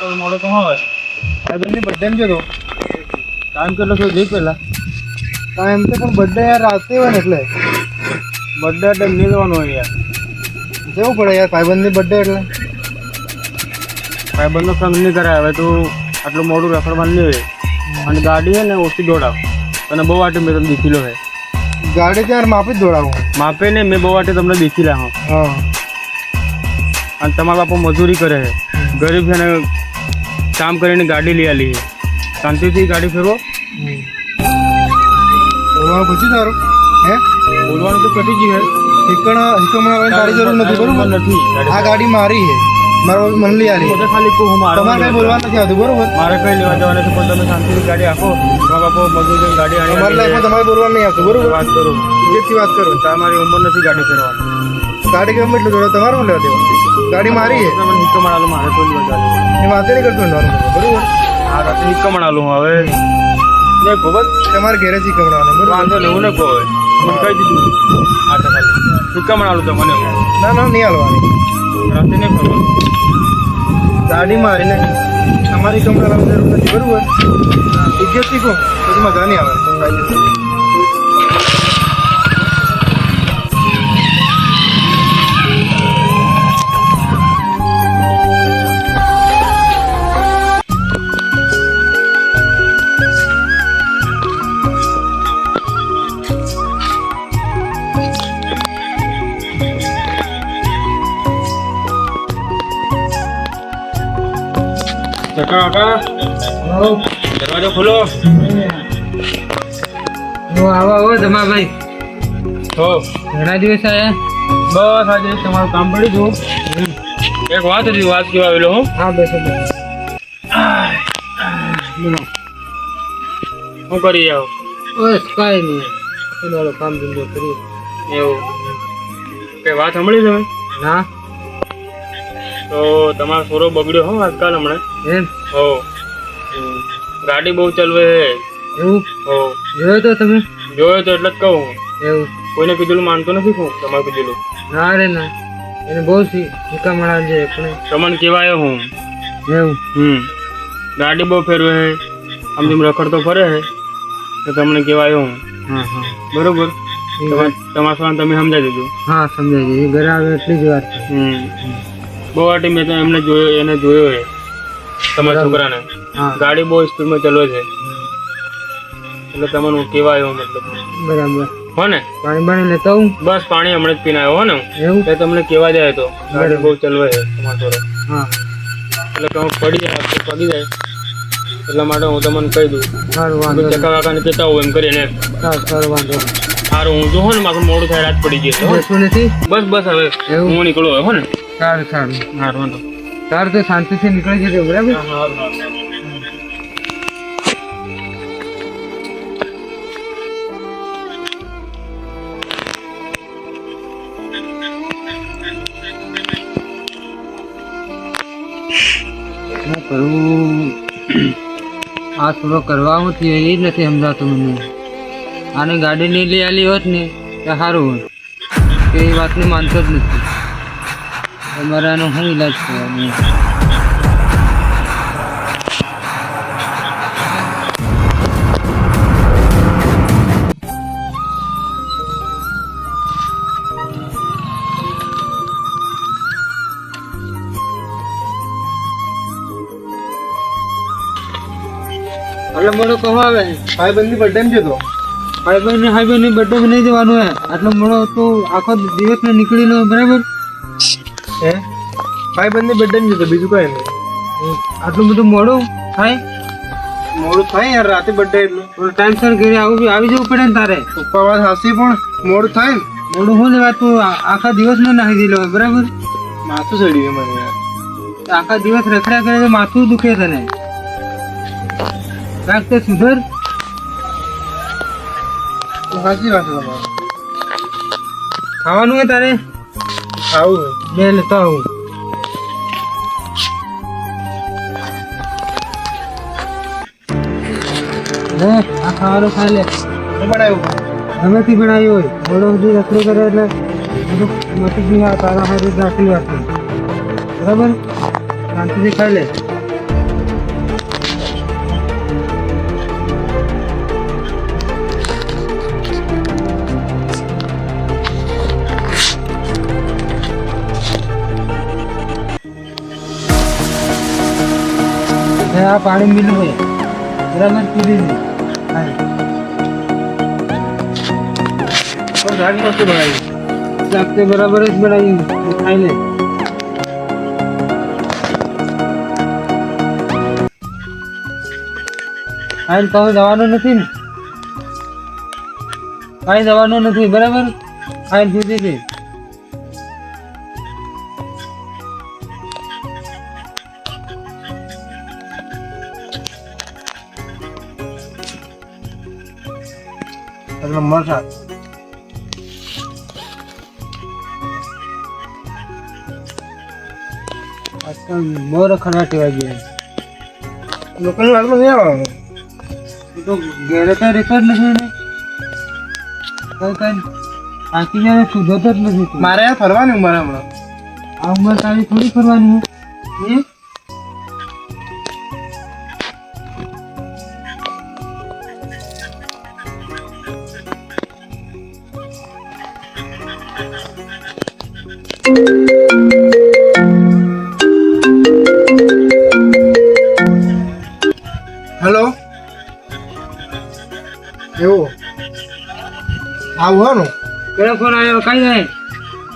તો મોડો તો હોય બર્થડે એમ જતો કામ કેટલો છો જઈ પહેલા. હા એમ તો પણ બર્થડે યાર રાતે હોય ને એટલે. બર્થડે એટલે નહીં જવાનું હોય યાર. જવું પડે યાર ભાઈબંધની બર્થડે એટલે. ભાઈબંધનો સંગ નહીં કરાય હવે તું આટલું મોડું રખડવાનું નહીં હોય. અને ગાડી છે ને ઓછી દોડાવ. તને બહુ વાટે મેં તમને દીખી લો હે. ગાડી તો યાર માપી દોડાવું. માપે ને મેં બહુ વાટે તમને દીખી લા હા. અને તમારા બાપા મજૂરી કરે છે ગરીબ છે ને કામ કરીને ગાડી લઈ આલી શાંતિથી ગાડી ફેરવો. બોલવાનું પછી તારું? હે? બોલવાનું તો કટી ગયું ઠીકણ ઠીકણ તારી જરૂર નથી બરોબર? નથી આ ગાડી મારી છે. મારા મન લઈ આલી. પોતે ખાલી કહું હું મારો તમારે કઈ બોલવા નથી આવતું બરોબર? મારે કઈ લેવા જવાનું છે પણ તમે શાંતિથી ગાડી આપો. મારા બાપા મજૂરી ગાડી આણી આણી લાઈફમાં તમારે બોલવા નહીં આવતું બરોબર? વાત કરું. ઇજ્જતથી વાત કરો? તમારી ઉંમર નથી ગાડી ફેરવાની. ગાડી કેમ એટલું જોડે? તમારે લેવા દેવા ગાડી મારી છે? તમે હિક્કો મણાલો મારે કોઈ જવાનું એ વાતે નહીં કરતો નોર્મલ બરોબર? આ રાતે હિક્કો મણાલું હું હવે. ને ગોબર તમારે ઘેરેથી કમરાવાનું બરોબર? વાંધો નહીં હું ને કહો મને કહી દીધું. હા તો ખાલી હિક્કો મણાલું તો મને ના ના નહીં હાલવાની. રાતે નહીં ફરવાનું ગાડી મારીને તમારી જરૂર નથી બરોબર? ઇજ્જતથી કહો પછી મજા નહીં આવે. કાકા કાકા દરવાજો ખોલો. આવો આવો જમાભાઈ હો. ઘણા દિવસ આયા? બસ આજે તમારું કામ પડ્યું હતું એક વાત હતી વાત કેવા આવેલો હું. હા બેસો હું કરી આવો? બસ કાંઈ નહીં. એનો કામ ધંધો કરી એવું. કઈ વાત સાંભળી તમે? ના. તો તમારો સોરો બગડ્યો હો આજકાલ હમણાં. એમ? હો. ગાડી બહુ ચલવે હે. એવું? હો. જોયો તો તમે? જોયો તો એટલે જ કહું. એવું. કોઈને કીધેલું માનતો નથી હું તમારે કીધેલું. ના રે ના. એને બહુ શીખા મળા છે પણ તમને કહેવાયો હું. એવું? હમ. ગાડી બહુ ફેરવે હે. આમ તેમ રખડતો ફરે હે. તો તમને કહેવાયો હું. હા હા. બરોબર? તમારા સ્વાન તમે સમજાવી દીધું. હા સમજાવી છે એ ઘરે આવે એટલી જ વાત છે. હમ. બહુ વાટી મેં તો એમને જોયો એને જોયો એ તમારા છોકરાને. ગાડી બહુ સ્પીડમાં ચલાવે છે. એટલે તમને હું આવ્યો મતલબ બરાબર. હો ને? પાણી પાણી લેતા હું બસ પાણી હમણાં જ પીને આવ્યો હો ને એવું? તમને કેવા જાય તો. ગાડી બહુ ચલવે છે તમારા છોકરા હા. એટલે તમે પડી જાય પડી જાય. એટલા માટે હું તમને કહી દઉં. સારું. ચકા કાકાને કહેતા હોઉં એમ કરીને. સારું સારું વાંધો. સારું હું જો હો ને મારું મોડું થાય રાત પડી નથી? બસ બસ હવે? હું નીકળું હવે હો ને. સારું સારું. વાંધો. સારું તો શાંતિથી નીકળી જજો બરાબર? કરવું આ થોડો કરવામાં થયો એ નથી સમજાતું મને. આને ગાડી નહીં લઈ આલી હોત ને તો સારું હોત. એ વાતને માનતો જ નથી. આનો શું ઈલાજ કરવાનો એટલે મોડો કહો આવે. ભાઈબંધની બર્થડે એમ જતો. ભાઈબંધ ને ભાઈબંધની બર્થડે નહીં જવાનું હે. આટલો મોડો તો આખો દિવસ ને નીકળી લો બરાબર હે ભાઈબંધની બર્થડે જતો બીજું કઈ નહીં. આટલું બધું મોડું થાય? મોડું થાય યાર રાતે બર્થડે એટલે. થોડું ટાઈમસર ઘરે આવું આવી જવું પડે ને તારે? પપ્પા વાત હાસી પણ મોડું થાય ને. મોડું હું લેવા? તું આખા દિવસ નો નાખી દીધો બરાબર? માથું ચડી ગયું મને યાર. આખા દિવસ રખડ્યા કરે તો માથું દુખે તને. રાખતે તો સુધર. તો સાચી વાત તમારી. ખાવાનું હોય તારે? ખાવું બે લેતો આવું. લે, આ ખાવાનું ખાઈ લે. હમેથી પણ આવ્યું હોય. બોલો સુધી રખડી કરે એટલે બધું મટી ગયું તારા હાથે રાખી. વાત બરાબર? શાંતિથી ખાઈ લે. આ પાણી મિલું હોય. બરાબર? પી નહીં બનાવી બરાબર જ બનાવ્યું. ખાઈ લે ખાઈને તમે જવાનું નથી ને. કાંઈ જવાનું નથી, બરાબર? ખાઈને પીધી છે નંબર સાત આજકાલ મોર ખરાટી વાગી લોકોની વાતમાં નહીં આવવાનું એ તો ઘેરે કઈ રેકર્ડ નથી ને કઈ કઈ આખી જાય સુધરતો જ નથી મારે ફરવાનું ફરવાની ઉંમર હમણાં. આ ઉંમર તારી થોડી ફરવાની હે. હેલો? એવું? આવું હા નું કયો ફોન આવ્યો કઈ નહીં.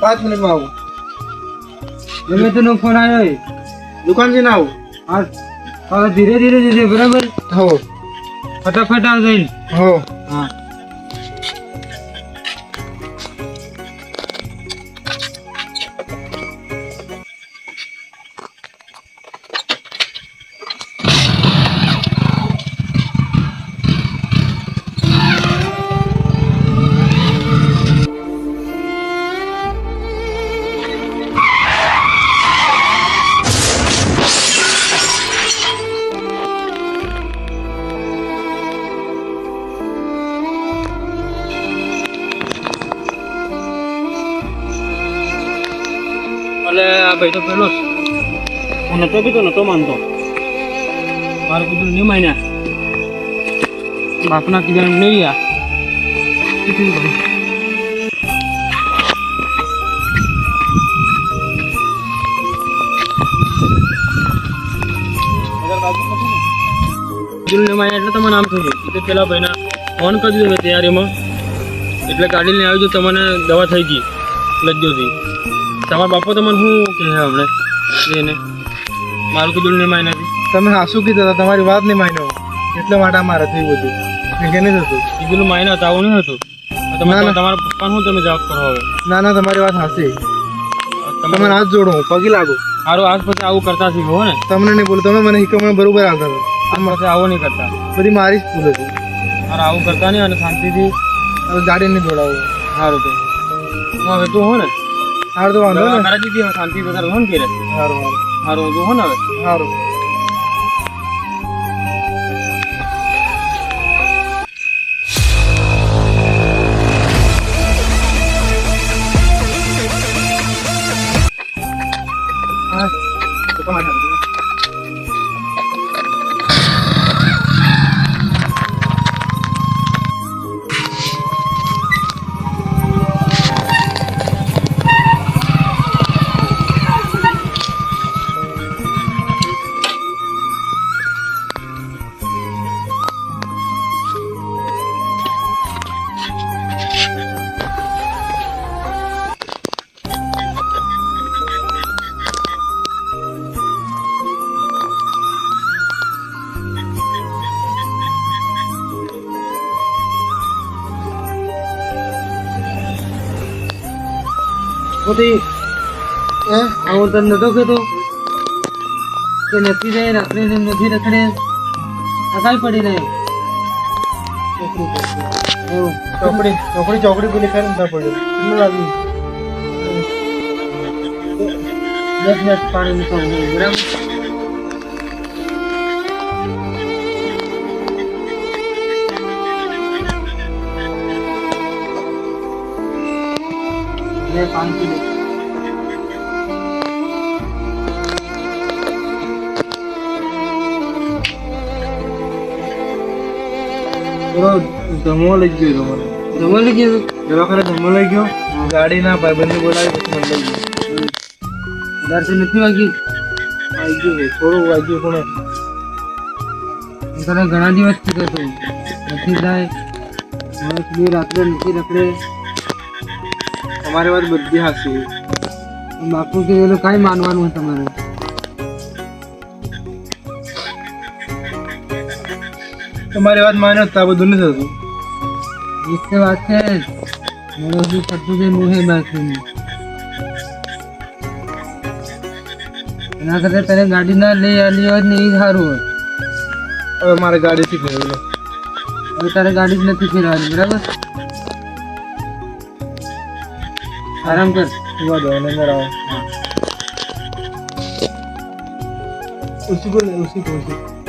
પાંચ મિનિટમાં આવું. ગમે તેનો ફોન આવ્યો એ. દુકાન જઈને આવું. હા ધીરે ધીરે જજે બરાબર? હો. ફટાફટ આવજો. હો. ભાઈ તો પેલો. હું નતો કીધો નતો માનતો. મારું કીધું નહીં માન્યા બાપના કીધા નહીં માન્યા એટલે તમારે આમ થયું એટલે પેલા ભાઈના ફોન કરી દીધો તૈયારીમાં. એટલે ગાડી લઈને આવી જો તમને દવા થઈ ગઈ. લજ્જોથી તમારા બાપો તમને શું કહે આપણે એને? મારું કીધું નહીં માય તમે હાસુ કીધા હતા તમારી વાત નહીં માન્યો. એટલા માટે મારે થયું બધું. કે નહીં થતું? કીધું માન્ય હતા આવું નહીં હતું? તમે. તમારા પપ્પાનું શું તમે જવાબ કરો હવે? ના ના તમારી વાત હાસી. તમે હાથ જોડો હું પગી લાગુ. સારું આજ પછી આવું કરતા શીખો ને? તમને નહીં બોલું તમે મને હિકમણ બરોબર આવતા હતા. આમ પછી આવું નહીં કરતા. બધી મારી જ ભૂલ હતી. મારે આવું કરતા નહીં અને શાંતિથી ગાડી નહીં દોડાવું. સારું તો. હું હવે તું હો ને? હાર તો વાંધો ને. મારા દીદી શાંતિ વધારે હો ને ઘેરે હારું હારું સારું તું હો ને હવે? હારું. હા, તો પોતે હે? હું તને નતો કહેતો કે નથી જાય રાત્રે ને નથી રખડે. અકાલ પડી એવું. ચોકડી ચોકડી ચોકડી પેલી ખરી ને પડ્યો કેટલું લાગ્યું દસ મિનિટ પાણી મૂકો બરાબર? લે પાણી પી લે પેલો ધમો લઈ ગયો તમારે જમવા લઈ ગયો દવાખાને ધમો લઈ ગયો ગાડીના ભાઈબંધને બોલાવી પછી મને લઈ ગયો દર્શન નથી વાગ્યું આવી ગયું ભાઈ થોડું વાગ્યું પણ તને ઘણા દિવસ કીધો તો નથી થાય હવે સુધી રાત્રે નથી રખડે તમારી વાત બધી હાસી બાપુ કે એનું કાંઈ માનવાનું તમારે? તમારી વાત માન્યો તો બધું નથી થતું. એક વાત છે મારો શું થતું છે મોહે બાકી એના કરતા તને ગાડી ના લઈ આવી હોય ને એ સારું હોય હવે મારે ગાડીથી ફેરવેલો હવે તારે ગાડી જ નથી ફેરવાની બરાબર? આરામ કર. સુવા દો અને અંદર આવો ઉસી કો ઉસી કો ઉસી.